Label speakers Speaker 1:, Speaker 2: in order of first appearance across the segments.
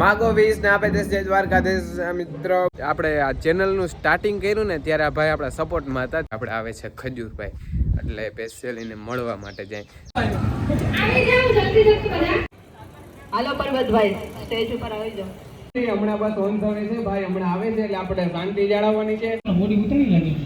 Speaker 1: માગો વીસ ને આપે દેશ જય દ્વારકાધીશ મિત્રો. આપણે આ ચેનલનું સ્ટાર્ટિંગ કર્યું ને ત્યારે આ ભાઈ આપણા સપોર્ટમાં હતા. આપણે આવે છે ખજૂરભાઈ. એટલે સ્પેશિયલીને મળવા માટે જાય.
Speaker 2: હાલો પર્વતભાઈ સ્ટેજ ઉપર આવી જાઓ.
Speaker 1: હમણાં બસ ઓન થવે છે. ભાઈ હમણાં આવે છે એટલે આપણે શાંતિ જાળવવાની છે.
Speaker 3: મોડી ઉતરી લાગી.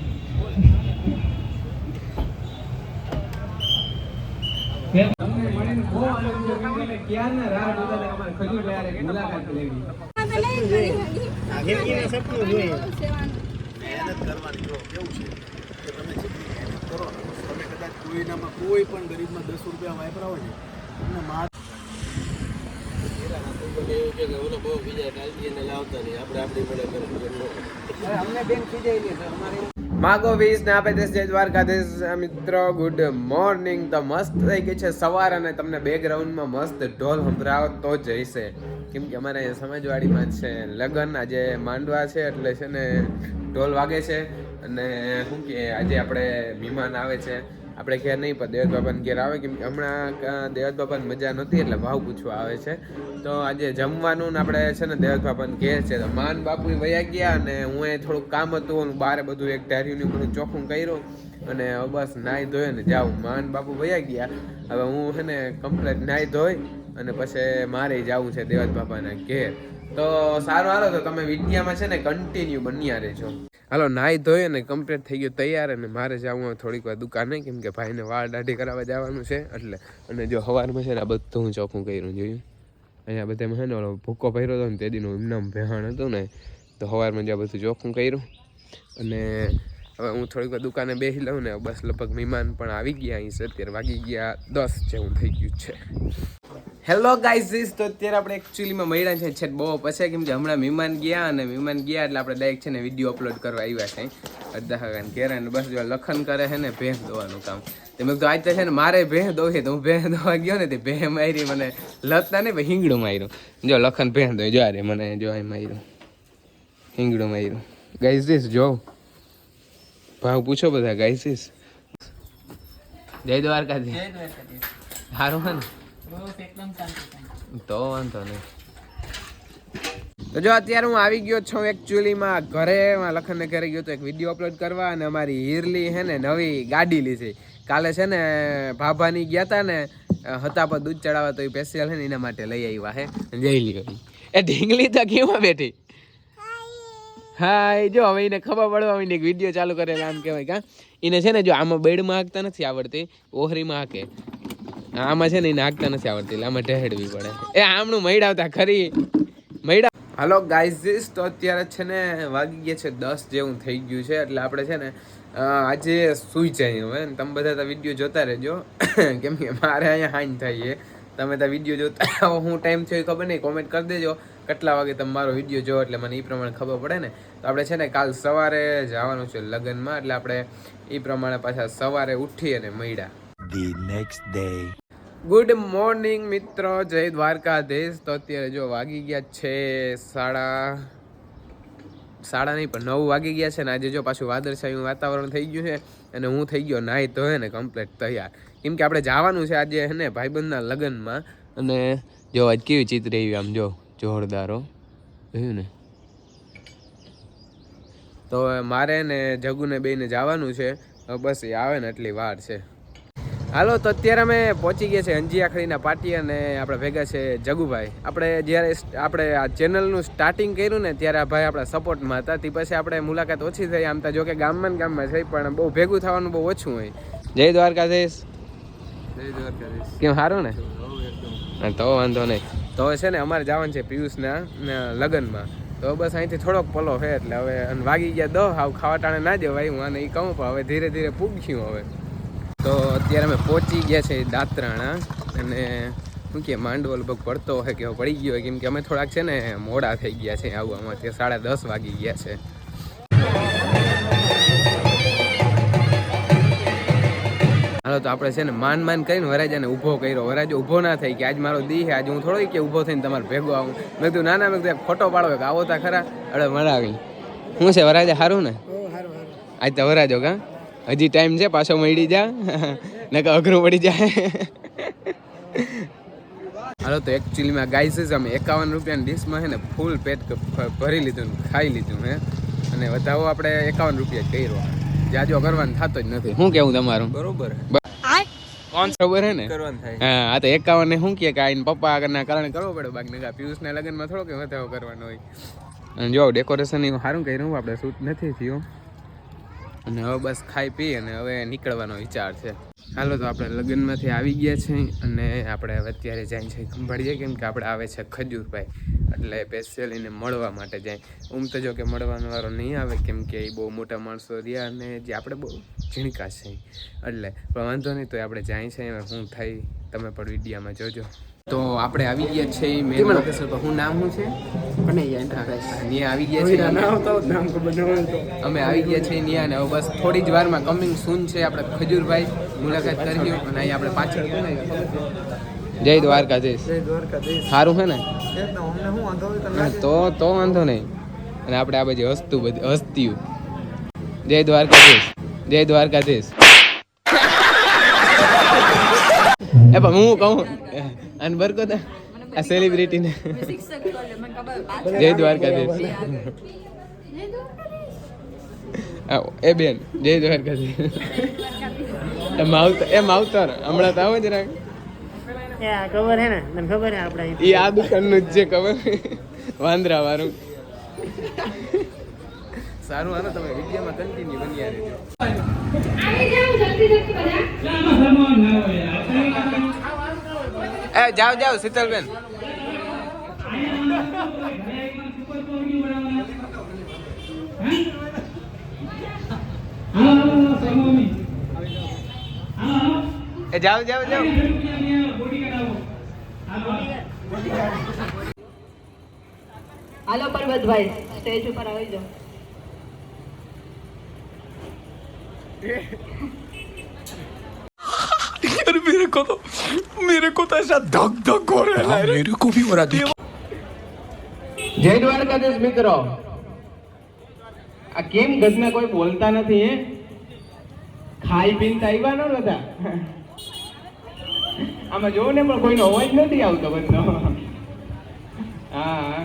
Speaker 1: હારે મુલાકાત લેવી.
Speaker 4: મહેનત કરવાની. જો કેવું છે કે તમે જેટલી મહેનત કરો તમે કદાચ કોઈનામાં કોઈ પણ ગરીબમાં દસ રૂપિયા વાપરા હોય ને તમને માર
Speaker 1: અમને બેન ખીજાઈ જાય છે અમારે માગો વીસ ને આપે દેશ જય દ્વારકાધીશ મિત્રો ગુડ મોર્નિંગ તો મસ્ત થઈ ગઈ છે સવાર અને તમને બેકગ્રાઉન્ડમાં મસ્ત ઢોલ સંભળાવો તો જઈશે. કેમ કે અમારે અહીંયા સમાજવાડીમાં છે. લગ્ન આજે માંડવા છે, એટલે છે ને ઢોલ વાગે છે. અને શું કે આજે આપણે મહેમાન આવે છે. આપણે ઘેર નહીં, પણ દેવત બાબાને ઘેર આવે કેમ કે હમણાં દેવત બાપાને મજા નહોતી એટલે ભાવ પૂછવા આવે છે. તો આજે જમવાનું ને આપણે છે ને દેવત બાબાને ઘેર છે. તો માન બાપુ વયા ગયા અને હું એ થોડુંક કામ હતું બહાર બધું એક ધાર્યું બધું ચોખ્ખું કર્યું અને બસ નાહી ધોઈ ને જાઉં. માન બાપુ વયા ગયા. હવે હું છે ને કમ્પ્લેટ નાહી ધોઈ અને પછી મારે જવું છે દેવત બાપાના ઘેર. તો સારું હાલો, તો તમે વિદ્યામાં છે ને કન્ટિન્યુ બન્યા રહેજો. હાલો નાહી ધોઈ અને કમ્પ્લીટ થઈ ગયું તૈયાર અને મારે જવું થોડીક વાર દુકાને, કેમ કે ભાઈને વાળ દાઢી કરાવવા જવાનું છે, એટલે અને જો સવારમાં છે ને આ બધું હું ચોખ્ખું કર્યું, જોયું? અહીંયા બધે છે ને ઓલો ભૂકો ભર્યો હતો ને તે દીનું એમનામ ભેહાણ હતું ને, તો સવારમાં જ્યાં બધું ચોખ્ખું કર્યું. અને હવે હું થોડીક વાર દુકાને બેસી લઉં ને, બસ લગભગ મહેમાન પણ આવી ગયા, અહીં છે અત્યારે વાગી ગયા, દસ જેવું થઈ ગયું છે. હેલો ગાઈઝીસ તો અત્યારે આપણે એકચ્યુઅલીમાં મળ્યા છે. છે બહુ પછી કેમ કે હમણાં મહેમાન ગયા અને મહેમાન ગયા એટલે આપણે ડાયરેક્ટ છે ને વીડિયો અપલોડ કરવા આવ્યા છે. અડધા કાકાને ઘેર અને બસ જો લખન કરે છે ને ભેંસ દોવાનું કામ. તે મેં કીધું આજ તો છે ને મારે ભેંસ દોહી. તો હું ભેંસ દોવા ગયો ને તે ભેં મારી મને લતતા ને હિંગડું માર્યું. જો લખન ભેંસ દોય જો અરે મને જો એ માર્યું. હિંગડું માર્યું. ગાઈઝીસ જો. ભાવ પૂછો બધા ગાઈઝીસ જય દ્વારકાજી સારું હે ને? તો વાંધો નહીં. તો જો, અત્યારે હું આવી ગયો છું એકચ્યુઅલીમાં ઘરે. લખનને ઘરે ગયો તો એક વીડિયો અપલોડ કરવા અને અમારી હીરલી હે ને, નવી ગાડી લીધી. કાલે છે ને, ભાભાની ગયા હતા ને, હતા પર દૂધ ચડાવવા તો એ સ્પેશિયલ છે ને, એના માટે લઈ આવ્યા હે જઈ લ્યો એ ઢીંગલી તો કેમાં બેઠી? હાય, જો, હવે એને ખબર પડવા માંડી કે વીડિયો ચાલુ કરે આમ કહેવાય કા એને છે ને, જો, આમાં બેડમાં હાંકતા નથી આવડતી, ઓહરીમાં હાકે. આમાં છે ને નાખતા નથી આવડતી એટલે આમાં ઢહેડવી પડે. એ આમનું મૈડાવતા ખરી. મૈડા હાલો ગાઈઝીસ તો અત્યારે છે ને વાગી ગયા છે દસ જેવું થઈ ગયું છે એટલે આપણે છે ને આજે સુઈ જઈએ હવે. તમે બધા તો વીડિયો જોતા રહેજો. કેમ કે મારે અહીંયા હાઈન થાય છે. તમે તો વીડિયો જોતા આવો હું ટાઈમ થયો ખબર નહીં કોમેન્ટ કરી દેજો. કેટલા વાગે તમે મારો વીડિયો જોવો એટલે મને એ પ્રમાણે ખબર પડે ને. તો આપણે છે ને કાલ સવારે જવાનું છે લગ્નમાં એટલે આપણે એ પ્રમાણે પાછા સવારે ઉઠી અને મળ્યા
Speaker 4: the next day.
Speaker 1: Good morning મિત્રો. જય દ્વારકાધીશ. તો અત્યારે જો વાગી ગયા છે સાડા સાડા નહીં, પણ નવ વાગી ગયા છે ને આજે જો પાછું વાદળછાયું વાતાવરણ થઈ ગયું છે અને હું થઈ ગયો નાહી તો ને કમ્પ્લેટ તૈયાર. કેમ કે આપણે જવાનું છે આજે હે ને ભાઈબંધના લગ્નમાં. અને જો આજ કેવી ચિત્ર એવી આમ જો જોરદારો જોયું ને? તો મારે ને જગુને બેને જવાનું છે. બસ એ આવે ને એટલી વાર છે. હાલો તો અત્યારે અમે પહોંચી ગયા છે અંજી આખડીના પાટી અને આપણે ભેગા છે જગુભાઈ. આપણે જ્યારે આપણે આ ચેનલનું સ્ટાર્ટિંગ કર્યું ને ત્યારે આ ભાઈ આપણા સપોર્ટમાં હતા. તે પછી આપણે મુલાકાત ઓછી થઈ આમ તો જો કે ગામમાં ને ગામમાં છે પણ બહુ ભેગું થવાનું બહુ ઓછું હોય. જય દ્વારકાધીશ.
Speaker 4: જય દ્વારકાધીશ.
Speaker 1: કેમ સારું ને? તો વાંધો નહીં. તો છે ને અમારે જવાનું છે પિયુષના ને લગ્નમાં. તો બસ અહીંથી થોડોક પલો છે એટલે હવે અને વાગી ગયા દો હાવ ખાવા ટાણે ના દેવાય હું આને એ કહું પણ હવે ધીરે ધીરે પૂગ્યું હવે. તો અત્યારે અમે પહોંચી ગયા છે દાતરાણા અને શું કે માંડવો લગભગ પડતો હોય કે પડી ગયો હોય કેમ કે અમે થોડાક છે ને મોડા થઈ ગયા છે આવું ત્યાં સાડા દસ વાગી ગયા છે. હાલો તો આપણે છે ને માન માન કરીને વરાજાને ઊભો કર્યો. વરાજો ઊભો ના થઈ કે આજ મારો દી છે આજે હું થોડો કે ઊભો થઈને તમારે ભેગો આવું. મેં કીધું ના ના મેં કીધું ફોટો પાડો. કે આવો તા ખરા. અરે મરાવી. શું છે વરાજા સારું ને? આજ તો વરાજો કા? હજી ટાઈમ છે પાછો મળી જા. નકર અઘરું પડી જાય. હાલો તો એકચ્યુઅલીમાં ગાય છે અમે એકાવન રૂપિયાની ડીશમાં છે ને ફૂલ પેટ ભરી લીધું ખાઈ લીધું હે. અને વધાવો આપણે એકાવન રૂપિયા કર્યો. જાજો કરવાનું થતો જ નથી. શું કેવું તમારું?
Speaker 3: બરોબર.
Speaker 1: કોણ? ખબર હે ને?
Speaker 3: કરવાનું થાય.
Speaker 1: હા આ તો એકાવન ને શું કે કે આઈને પપ્પા આગળના કારણે કરવો પડે? બાકી નકા પિયુષના લગ્નમાં થોડો કે વધાવો કરવાનો હોય. અને જો ડેકોરેશન સારું કર્યું આપણે શૂટ નથી થયું. અને હવે બસ ખાઈ પી અને હવે નીકળવાનો વિચાર છે. હાલો તો આપણે લગ્નમાંથી આવી ગયા છે અને આપણે હવે અત્યારે જાય છે ખંભાળીએ કેમ કે આપણે આવે છે ખજૂરભાઈ. એટલે સ્પેશિયલીને મળવા માટે જાય. ઉમ તો જો કે મળવાનો વારો નહીં આવે કેમ કે એ બહુ મોટા માણસો રહ્યા અને જે આપણે બહુ ઝીણકા છે. એટલે પણ વાંધો નહીં તો આપણે જાય છે શું થાય. તમે પણ વિડીયામાં જોજો. તો આપણે આવી ગયા છે મેન લોકેશન પર. શું નામ શું છે? અહીંયા આવી ગયા છે અમે આવી ગયા છીએ ત્યાં ને હવે બસ થોડી જ વારમાં કમિંગ સૂન છે આપણે ખજૂરભાઈ. મુલાકાત કરજો અને અહીં આપણે પાછળ જય દ્વારકાધીશ. સારું છે ને? તો તો વાંધો નહીં. અને આપણે આ બધી હસતું બધી હસતીયું જય દ્વારકાધીશ. જય દ્વારકાધીશ. એ પણ હું કહું. અને બરકો આ સેલિબ્રિટીને જય દ્વારકાધીશ. આવો, એ બેન જય દ્વારકાધીશ. એ માવતર એ માવતર હમણાં તો આવો જ રાખ.
Speaker 5: ખબર હે ને તને ખબર હે આપણે
Speaker 1: એ આ દુકાનનું જ છે ખબર? વાંદરા વાળું. સારું આનો તમે વિડીયોમાં કન્ટિન્યુ બન્યા રહેજો. એ જાઓ જાઓ શીતલબેન. એ જાઓ જાઓ જાઓ.
Speaker 2: હાલો પર્વતભાઈ સ્ટેજ ઉપર આવી જાઓ.
Speaker 1: જય દ્વારકાધીશ મિત્રો આ કેમ ઘરના કોઈ બોલતા નથી હે? ખાઈ પીને તો આવ્યા ન બધા આમાં જોવો ને પણ કોઈનો અવાજ નથી આવતો બધો. હા.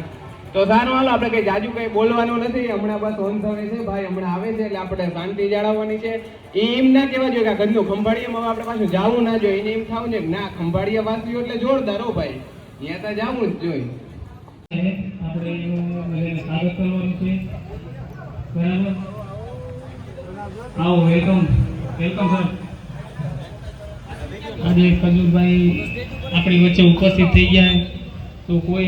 Speaker 1: તો સારું આપણે કઈ જાજુ કઈ બોલવાનું નથી. હમણાં બસ ઓન સમય છે, ભાઈ હમણાં આવે છે, એટલે આપણે શાંતિ જાળવવાની છે. એ એમ ના કહેવા જોઈએ કે ગંદુ ખંભાળિયામાં આપણે પાછું જવું ના જોઈએ. એને એમ થવું છે ના, ખંભાળિયા વાસીઓ એટલે જોરદાર હો ભાઈ. ત્યાં તો જાવું જ જોઈએ.
Speaker 6: આપણે એનું સ્વાગત કરવાનું છે. બરાબર? આવો, વેલકમ. Welcome, sir. આજે ખજૂરભાઈ આપણી વચ્ચે ઉપસ્થિત થઈ ગયા. તો કોઈ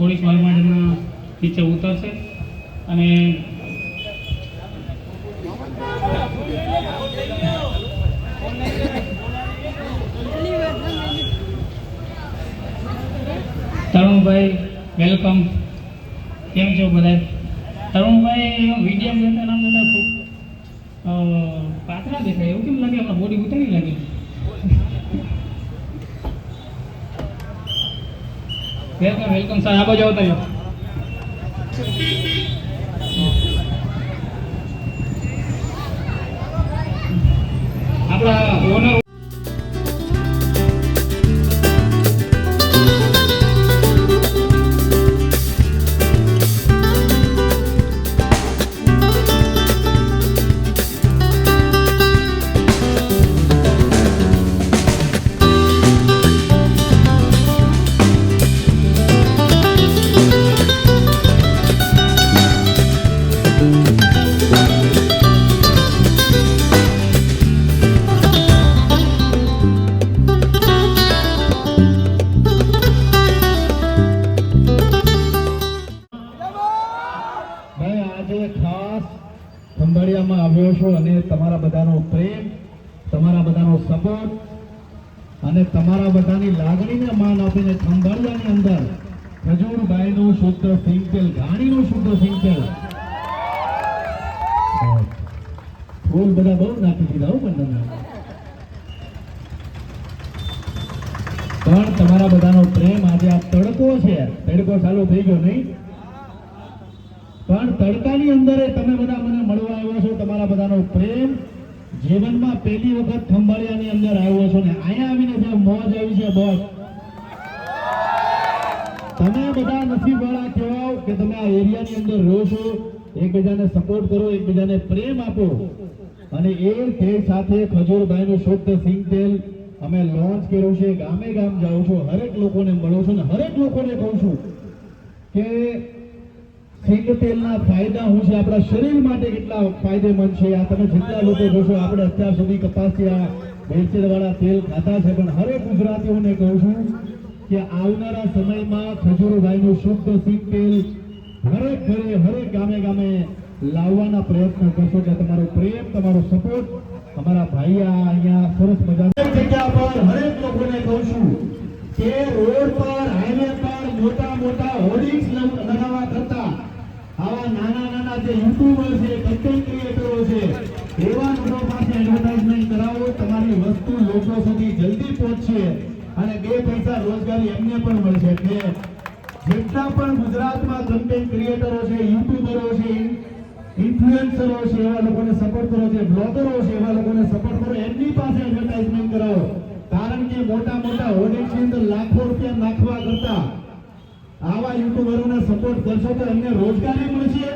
Speaker 6: થોડીક જ હમણાં નીચે ઉતરશે અને તરુણભાઈ વેલકમ કેમ છો બધા તરુણભાઈ વીડિયો જોતા નામ જોતા પાતળા દેખાય. એવું કેમ લાગે? આપણા બોડી ઉતરી લાગે વેલકમ વેલકમ સર આ બાજુ આવતા રહ્યો આપણા ઓનર
Speaker 7: ખજૂરભાઈનું શુદ્ધ સિંગતેલ ઘાણીનું શુદ્ધ સિંગતેલ ફૂલ બધા બહુ નાખી દીધા પણ પણ તમારા બધાનો પ્રેમ આજે આ તડકો છે. તડકો ચાલુ થઈ ગયો નહીં. પણ તડકાની અંદર તમે બધા મને મળવા આવ્યા છો, તમારા બધાનો પ્રેમ જીવનમાં પહેલી વખત ખંભાળિયાની અંદર આવ્યો છો ને અહીંયા આવીને જે મોજ આવી છે, બોસ. તમે બધા નસીબવાળા કહેવાઓ કે તમે આ એરિયાની અંદર રહો છો, એકબીજાને સપોર્ટ કરો, એકબીજાને પ્રેમ આપો. અને એ તે સાથે ખજૂરભાઈનું શુદ્ધ સિંગ તેલ અમે લોન્ચ કર્યું છે, ગામે ગામ જાઉં છું, હરેક લોકોને મળું છું અને હરેક લોકોને કહું છું કે સિંગ તેલના ફાયદા શું છે? આપણા શરીર માટે કેટલા ફાયદેમંદ છે? આ તમે જેટલા લોકો જોશો, આપણે અત્યાર સુધી કપાસિયા ભેળસેળવાળા તેલ ખાતા છે, પણ હરેક ગુજરાતીઓને કહું છું કે આવનારા સમયમાં ખજૂરભાઈનું શુદ્ધ સિંગ તેલ હરેક ઘરે, હરેક ગામે ગામે લાવવાના પ્રયત્ન કરશો કે તમારો પ્રેમ, તમારો સપોર્ટ અમારા ભાઈ અહીંયા સરસ મજા જગ્યા પર હરેક લોકોને કહું છું કે રોડ પર હાઈવે પર મોટા મોટા હોર્ડિંગ્સ લગાવવા કરતા આવા નાના નાના જે યુટ્યુબર છે કન્ટેન્ટ ક્રિએટરો છે, એવા લોકો પાસે એડવર્ટાઇઝમેન્ટ કરાવો, તમારી વસ્તુ લોકો સુધી જલ્દી પહોંચશે. અને બે પૈસા રોજગારી એમને પણ મળશે. એટલે જેટલા પણ ગુજરાતમાં કન્ટેન્ટ ક્રિએટરો છે યુટ્યુબરો છે ઇન્ફ્લુએન્સરો છે, એવા લોકોને સપોર્ટ કરો છે બ્લોગરો છે, એવા લોકોને સપોર્ટ કરો, એમની પાસે એડવર્ટાઇઝમેન્ટ કરાવો. કારણ કે મોટા મોટા હોર્ડિંગ્સની અંદર લાખો રૂપિયા નાખવા કરતા આવા યુટ્યુબરોને સપોર્ટ કરશો તો એમને રોજગારી મળશે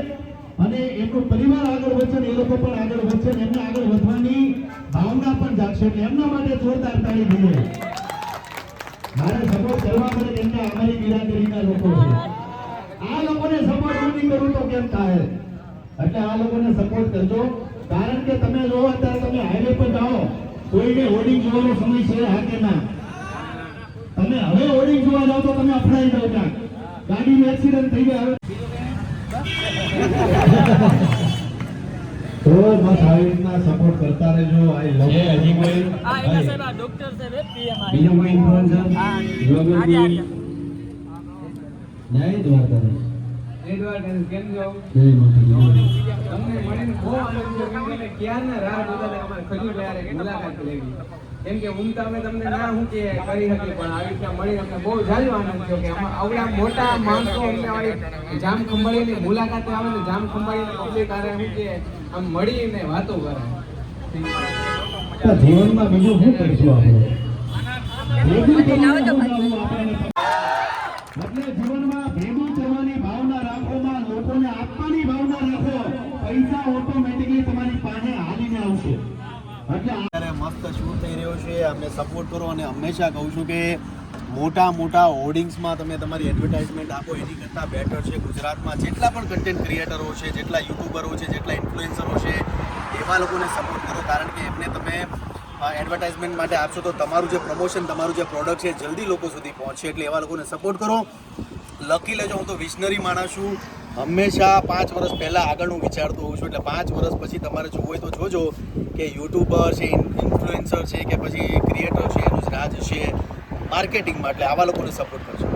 Speaker 7: અને એમનો પરિવાર આગળ વધશે ને એ લોકો પણ આગળ વધશે એમને આગળ વધવાની ભાવના પણ જાગશે એટલે એમના માટે જોરદાર તાળી જોઈએ મારે સપોર્ટ કરવા માટે અમારી લોકો આ લોકોને સપોર્ટ તો કેમ થાય? એટલે આ લોકોને સપોર્ટ કરજો. કારણ કે તમે જો અત્યારે તમે હાઈવે પર જાઓ, કોઈને હોર્ડિંગ જોવાનો સમય છે હા કે ના? તમે હવે હોર્ડિંગ જોવા જાઓ તો તમે અફડાઈ જાઓ ક્યાંક. ગાડીનું એક્સિડન્ટ થઈ ગયા, હવે તો બસ આવી રીતના સપોર્ટ કરતા રહેજો. આઈ લવ હજી કોઈ આ એના ઇન્ફ્લુએન્સર આ કોઈ જય દ્વારકાધીશ
Speaker 1: એ દ્વારકાધીશ કેમ છો
Speaker 7: જય માતાજી
Speaker 1: કેમ કે અમે ક્યારના રાહ જોતા હતા? કે અમારે ખજૂરભાઈ મુલાકાત લેવી. કેમ કે હું તો અમે તમને ના હું કે કરી શકીએ પણ આવી રીતના મળીને અમને બહુ જાજો આનંદ થયો કે આવડા મોટા માણસો અમને આવી જામ ખંભાળીની મુલાકાતે આવે ને જામ ખંભાળીને પબ્લિક હારે શું કે આમ મળીને વાતો કરે.
Speaker 7: જીવનમાં બીજું શું કરીશું આપણે? ભેગું પૈસા ઓટોમેટિકલી તમારી પાસે હાલીને આવશે. એટલે
Speaker 4: મસ્ત શૂટ થઈ રહ્યો છે અમને સપોર્ટ કરો અને હંમેશા કહું છું કે મોટા મોટા હોર્ડિંગ્સમાં તમે તમારી એડવર્ટાઇઝમેન્ટ આપો, એની કરતાં બેટર છે. ગુજરાતમાં જેટલા પણ કન્ટેન્ટ ક્રિએટરો છે, જેટલા યુટ્યુબરો છે, જેટલા ઇન્ફ્લુએન્સરો છે, એવા લોકોને સપોર્ટ કરો, કારણ કે એમને તમે એડવર્ટાઇઝમેન્ટ માટે આપશો તો તમારું જે પ્રમોશન તમારું જે પ્રોડક્ટ છે જલ્દી લોકો સુધી પહોંચે. એટલે એવા લોકોને સપોર્ટ કરો. લખી લેજો, હું તો વિશનરી માણસ છું. હંમેશા પાંચ વર્ષ પહેલાં આગળનું વિચારતો હોઉં છું. એટલે પાંચ વર્ષ પછી તમારે જોવું હોય તો જોજો કે યુટ્યુબર છે ઇન્ફ્લુએન્સર છે કે પછી ક્રિએટર છે, એનું જ રાજ છે માર્કેટિંગમાં. એટલે આવા લોકોને સપોર્ટ કરશો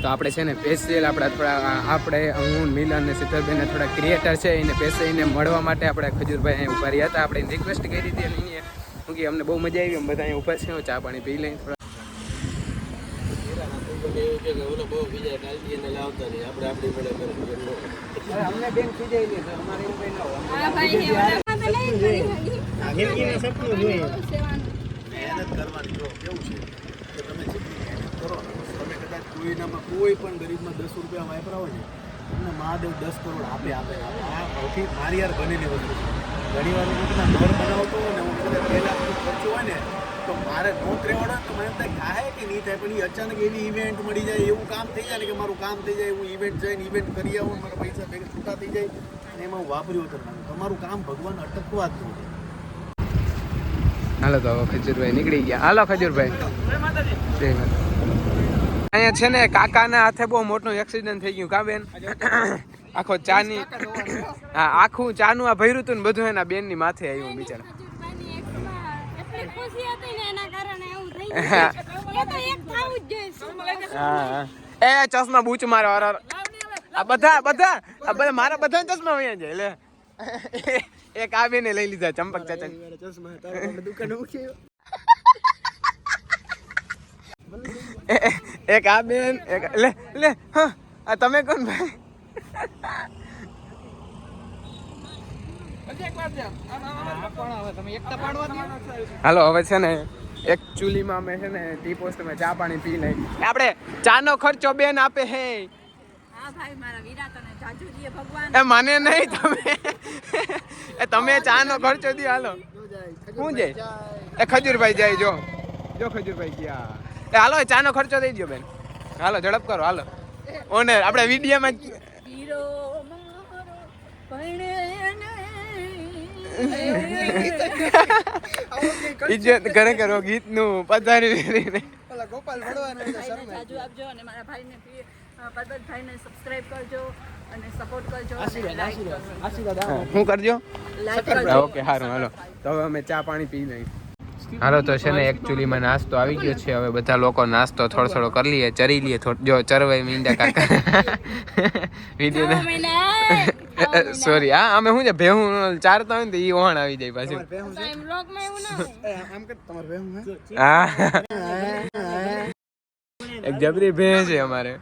Speaker 1: તો આપણે છે ને સ્પેશિયલ આપણા થોડા, આપણે, હું, મિલન ને સિદ્ધરભાઈને થોડા ક્રિએટર છે. એને એને મળવા માટે આપણે ખજૂરભાઈ અહીં ઊભા રહ્યા હતા. આપણે રિક્વેસ્ટ કરી હતી અને કે અમને બહુ મજા આવી. અમે બધા અહીં ઊભા છે. ચા પાણી પી લઈને થોડા અમને બેન ખીજાઈ લે અમારે એવું કઈ ના હોય.
Speaker 5: જિંદગીમાં સપનું જોઈએ.
Speaker 4: મહેનત કરવાની જો કેવું છે? કે તમે જેટલી મહેનત કરો તમે કદાચ કોઈનામાં કોઈ પણ ગરીબમાં દસ રૂપિયા વાપરા હોય ને તમને મહાદેવ દસ કરોડ આપે આપે આ સૌથી મારી યાર બનેલી વસ્તુ છે. ઘણી વાર હું ઘર બનાવતો હોય ને હું કદાચ બે લાખ ખર્ચો હોય ને તો મારે નોંધ રહેવાનો તો મને એમ થાય થાય કે નહીં થાય? પણ એ અચાનક એવી ઇવેન્ટ મળી જાય એવું કામ થઈ જાય ને કે મારું કામ થઈ જાય હું ઇવેન્ટ જઈને ઇવેન્ટ કરી આવું મારા પૈસા ભેગા છૂટા થઈ જાય. અને એમાં હું વાપર્યું હતું તમારું કામ ભગવાન અટકવા જ જોઈએ
Speaker 1: હાલો તો ખજૂરભાઈ નીકળી ગયા. હાલો ખજૂરભાઈ. અહીંયા છે ને કાકાના હાથે બહુ મોટું એક્સિડન્ટ થઈ ગયું. કા બેન? આખો ચાની હા આખું ચાનું આ ભર્યું હતું ને બધું એના બેનની માથે આવ્યું બિચારા.
Speaker 3: એ તો એક થવું જ જોઈએ શું લાગે છે?
Speaker 1: હા હા. એ ચશ્મા બૂચ મારો અરે. આ બધા બધા આ બધા મારા બધા ચશ્મા વયા જાય લે એક આ બેને લઈ લીધા ચંપક ચાચા એક આ બેન એક લે લે હા આ તમે કોણ ભાઈ હાલો હવે છે ને એક ચૂલીમાં અમે છે ને ટી પોસ્ટમાં ચા પાણી પી લઈ. આપણે ચાનો ખર્ચો બેન આપે હે. એ મને નહીં તમે. એ તમે ચાનો ખર્ચો દી હાલો. શું જાય? એ ખજૂરભાઈ જાય જો. જો ખજૂરભાઈ ગયા. એ હાલો ચાનો ખર્ચો દઈ દો બેન. હાલો ઝડપ કરો હાલો. ઓને આપણે વિડીયોમાં ઇજ્જત ઘરે કરો ગીતનું પધારી દીધી
Speaker 2: જાજુ આપજો અને મારા ભાઈને બી, અ, પરબતભાઈને સબસ્ક્રાઇબ કરજો અને સપોર્ટ કરજો like કરજો.
Speaker 1: ઓકે સારું હાલો. તો હવે અમે ચા પાણી પી લઈ હાલો તો છે ને એકચ્યુઅલીમાં નાસ્તો આવી ગયો છે. હવે બધા લોકો નાસ્તો થોડો થોડો કરી લઈએ ચરી લઈએ જો ચરવાય મીંડા કાકા. વીડિયો સોરી હા અમે શું છે? ભેહું ચારતા હોય ને તો ઈ ઓહણ આવી જાય પાછું. હા. એક જબરી ભેહ છે અમારે.